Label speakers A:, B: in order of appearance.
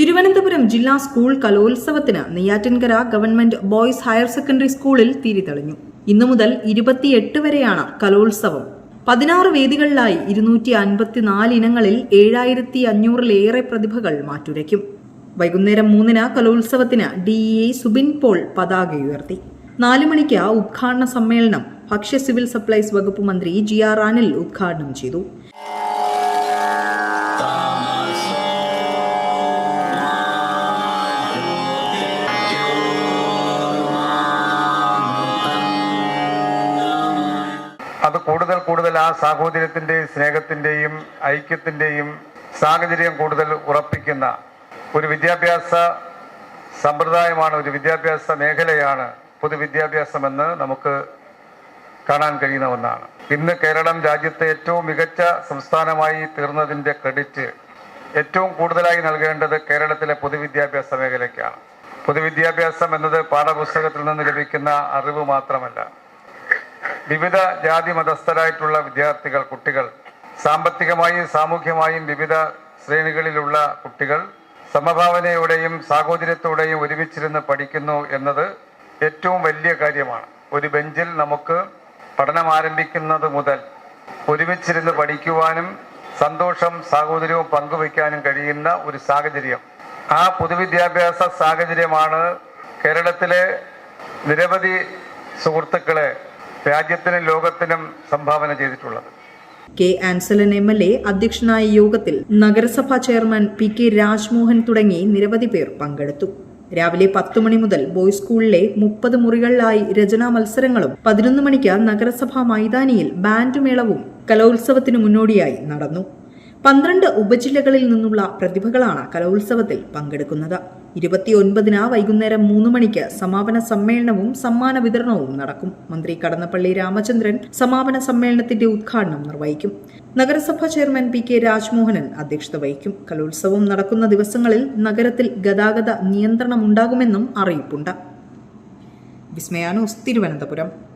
A: തിരുവനന്തപുരം ജില്ലാ സ്കൂൾ കലോത്സവത്തിന് Neyyattinkara government boys higher secondary സ്കൂളിൽ തിരിതെളിഞ്ഞു ഇന്നു മുതൽ ഇരുപത്തിയെട്ട് വരെയാണ് കലോത്സവം. പതിനാറ് വേദികളിലായി ഇരുന്നൂറ്റി അൻപത്തിനാല് ഇനങ്ങളിൽ ഏഴായിരത്തി അഞ്ഞൂറിലേറെ പ്രതിഭകൾ മാറ്റുരയ്ക്കും. വൈകുന്നേരം മൂന്നിന് കലോത്സവത്തിന് ഡി ഇ സുബിൻ പോൾ പതാക ഉയർത്തി. നാലു മണിക്ക് ഉദ്ഘാടന സമ്മേളനം ഭക്ഷ്യ സിവിൽ സപ്ലൈസ് വകുപ്പ് മന്ത്രി ജി ആർ അനിൽ ഉദ്ഘാടനം ചെയ്തു.
B: കൂടുതൽ കൂടുതൽ ആ സാഹോദര്യത്തിന്റെയും സ്നേഹത്തിന്റെയും ഐക്യത്തിന്റെയും സാഹചര്യം കൂടുതൽ ഉറപ്പിക്കുന്ന ഒരു വിദ്യാഭ്യാസ സമ്പ്രദായമാണ് ഒരു വിദ്യാഭ്യാസ മേഖലയാണ് പൊതുവിദ്യാഭ്യാസമെന്ന് നമുക്ക് കാണാൻ കഴിയുന്ന ഒന്നാണ്. ഇന്ന് കേരളം രാജ്യത്തെ ഏറ്റവും മികച്ച സംസ്ഥാനമായി തീർന്നതിന്റെ ക്രെഡിറ്റ് ഏറ്റവും കൂടുതലായി നൽകേണ്ടത് കേരളത്തിലെ പൊതുവിദ്യാഭ്യാസ മേഖലയ്ക്കാണ്. പൊതുവിദ്യാഭ്യാസം എന്നത് പാഠപുസ്തകത്തിൽ നിന്ന് ലഭിക്കുന്ന അറിവ് മാത്രമല്ല വിവിധ ജാതി മതസ്ഥരായിട്ടുള്ള വിദ്യാർത്ഥികൾ കുട്ടികൾ സാമ്പത്തികമായും സാമൂഹ്യമായും വിവിധ ശ്രേണികളിലുള്ള കുട്ടികൾ സമഭാവനയോടെയും സാഹോദര്യത്തോടെയും ഒരുമിച്ചിരുന്ന് പഠിക്കുന്നു എന്നത് ഏറ്റവും വലിയ കാര്യമാണ്. ഒരു ബെഞ്ചിൽ നമുക്ക് പഠനം ആരംഭിക്കുന്നത് മുതൽ ഒരുമിച്ചിരുന്ന് പഠിക്കുവാനും സന്തോഷം സാഹോദര്യവും പങ്കുവയ്ക്കാനും കഴിയുന്ന ഒരു സാഹചര്യം. ആ പൊതുവിദ്യാഭ്യാസ സാഹചര്യമാണ് കേരളത്തിലെ നിരവധി സുഹൃത്തുക്കളെ രാജ്യത്തിനും ലോകത്തിനും സംഭാവന ചെയ്തിട്ടുള്ളത്.
A: K Anselan M L A അധ്യക്ഷനായ യോഗത്തിൽ നഗരസഭാ ചെയർമാൻ പി കെ രാജ്മോഹൻ തുടങ്ങി നിരവധി പേർ പങ്കെടുത്തു. രാവിലെ പത്ത് മണി മുതൽ ബോയ്സ് സ്കൂളിലെ മുപ്പത് മുറികളിലായി രചനാ മത്സരങ്ങളും പതിനൊന്ന് മണിക്ക് നഗരസഭാ മൈതാനിയിൽ ബാൻഡ് മേളവും കലോത്സവത്തിനു മുന്നോടിയായി നടന്നു. പന്ത്രണ്ട് ഉപജില്ലകളിൽ നിന്നുള്ള പ്രതിഭകളാണ് കലോത്സവത്തിൽ പങ്കെടുക്കുന്നത്. ഇരുപത്തിയൊൻപതിന് വൈകുന്നേരം മൂന്ന് മണിക്ക് സമാപന സമ്മേളനവും സമ്മാന വിതരണവും നടക്കും. മന്ത്രി കടന്നപ്പള്ളി രാമചന്ദ്രൻ സമാപന സമ്മേളനത്തിന്റെ ഉദ്ഘാടനം നിർവഹിക്കും. നഗരസഭാ ചെയർമാൻ പി കെ രാജ്മോഹനൻ അധ്യക്ഷത വഹിക്കും. കലോത്സവം നടക്കുന്ന ദിവസങ്ങളിൽ നഗരത്തിൽ ഗതാഗത നിയന്ത്രണമുണ്ടാകുമെന്നും അറിയിപ്പുണ്ട്. വിസ്മയാനോസ് തിരുവനന്തപുരം.